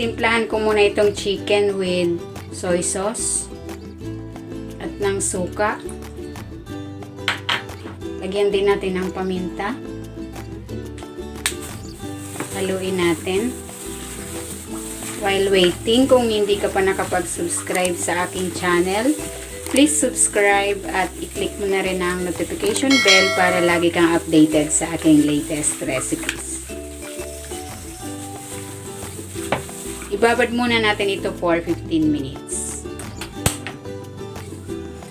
Titimplahan ko muna itong chicken with soy sauce at ng suka. Lagyan din natin ng paminta. Haluin natin. While waiting, kung hindi ka pa nakapag-subscribe sa aking channel, please subscribe at i-click mo na rin ang notification bell para lagi kang updated sa aking latest recipes. Ibabad muna natin ito for 15 minutes.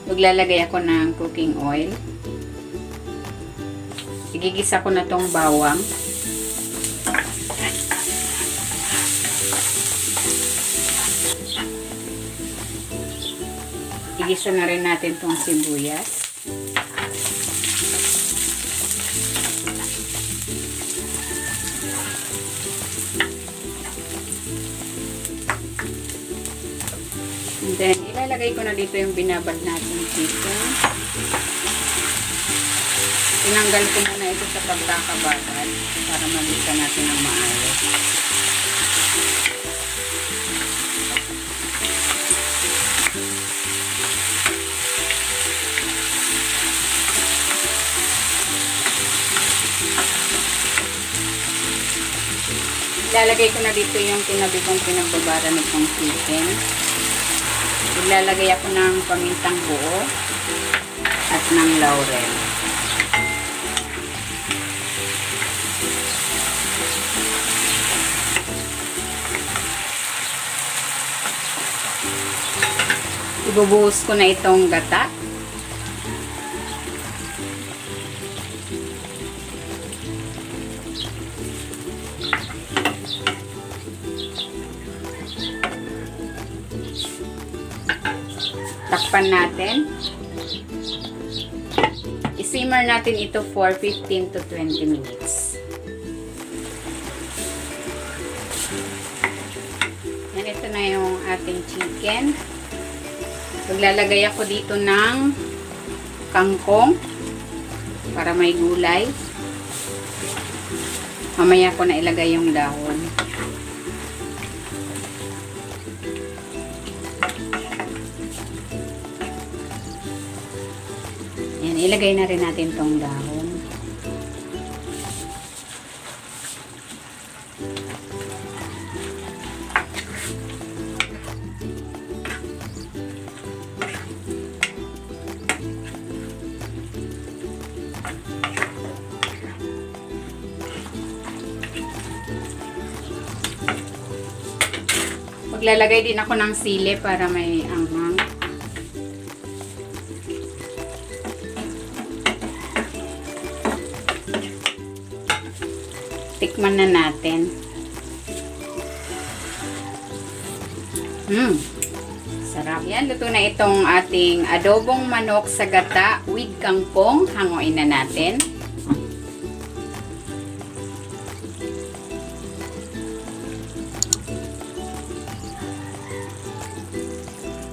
Maglalagay ako ng cooking oil. Igigisa ko na tong bawang. Igisa na rin natin tong sibuyas. Then, ilalagay ko na dito yung binabad natin chicken. Tinanggal ko muna ito sa pagkakababad para mamisa natin ng maayos. Ilalagay ko na dito yung tinabi kong pinagbabara nitong chicken. Ilalagay ako ng pamintang buo at ng laurel. Ibubuhos ko na itong gata. Takpan natin. I-simmer natin ito for 15 to 20 minutes. Yan, ito na yung ating chicken. Maglalagay ako dito ng kangkong para may gulay. Mamaya ko na ilagay yung dahon. Ilagay na rin natin tong dahon. Maglalagay din ako ng sili para may anghang. Tikman na natin. Mmm. Sarap. Yan, luto na itong ating adobong manok sa gata with kangkong. Hanguin na natin.